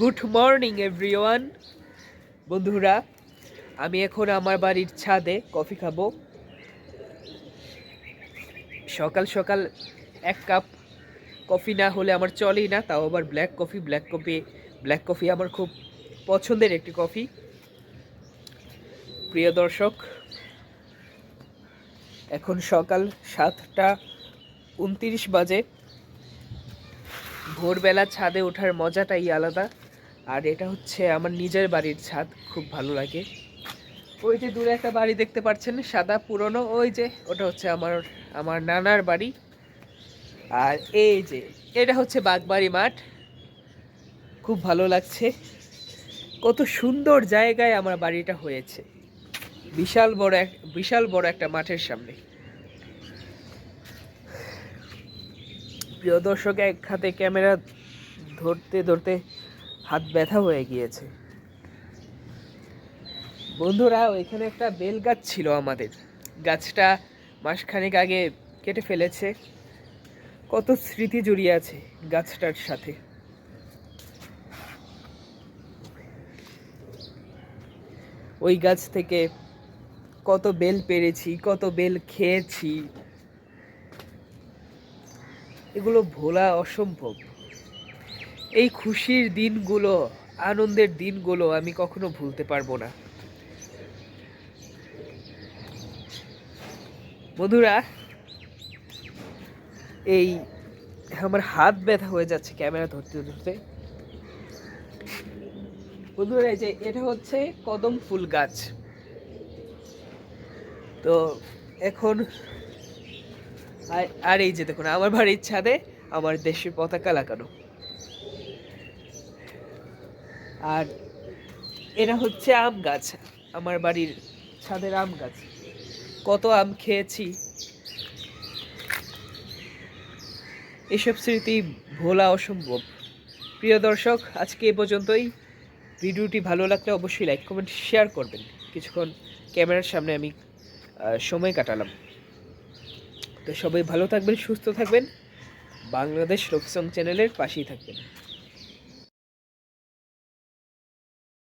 Good morning everyone বন্ধুরা, আমি এখন আমার বাড়ির ছাদে কফি খাব। সকাল সকাল এক কাপ কফি না হলে আমার চলেই না, তাও আবার black coffee black coffee black coffee আমার খুব পছন্দের একটি কফি প্রিয় দর্শক, এখন সকাল সাতটা উনত্রিশ বাজে। ভোরবেলা ছাদে ওঠার মজাটাই আলাদা। আর এটা হচ্ছে আমার নিজের বাড়ির ছাদ, খুব ভালো লাগে। ওই যে দূরে একটা বাড়ি দেখতে পাচ্ছেন, সাদা, পুরনো, ওই যে, ওটা হচ্ছে আমার আমার নানার বাড়ি। আর এই যে, এটা হচ্ছে বাগবাড়ি মাঠ। খুব ভালো লাগছে। কত সুন্দর জায়গায় আমার বাড়িটা হয়েছে। বিশাল বড় এক, বিশাল বড় একটা মাঠের সামনে। প্রিয় দর্শক, এক হাতে ক্যামেরা ধরতে ধরতে হাত ব্যথা হয়ে গিয়েছে। বন্ধুরা, ওইখানে একটা বেল গাছ ছিল আমাদের। গাছটা মাসখানেক আগে কেটে ফেলেছে। কত স্মৃতি জড়িয়ে আছে গাছটার সাথে। ওই গাছ থেকে কত বেল পেরেছি, কত বেল খেয়েছি। এগুলো ভোলা অসম্ভব। এই খুশির দিনগুলো, আনন্দের দিনগুলো আমি কখনো ভুলতে পারব না। বন্ধুরা, এই আমার হাত ব্যথা হয়ে যাচ্ছে ক্যামেরা ধরতে ধরতে। বন্ধুরা, এই যে এটা হচ্ছে কদম ফুল গাছ। তো এখন, আর- এই যে দেখুন, আমার বাড়ির ছাদে আমার দেশের পতাকা লাগানো। আর এরা হচ্ছে আম গাছ, আমার বাড়ির ছাদের আম গাছ। কত আম খেয়েছি। এসব স্মৃতি ভোলা অসম্ভব। প্রিয় দর্শক, আজকে এ পর্যন্তই। ভিডিওটি ভালো লাগলে অবশ্যই লাইক, কমেন্ট, শেয়ার করবেন। কিছুক্ষণ ক্যামেরার সামনে আমি সময় কাটালাম। তো সবাই ভালো থাকবেন, সুস্থ থাকবেন। বাংলাদেশ লোকসং চ্যানেলের পাশেই থাকবেন।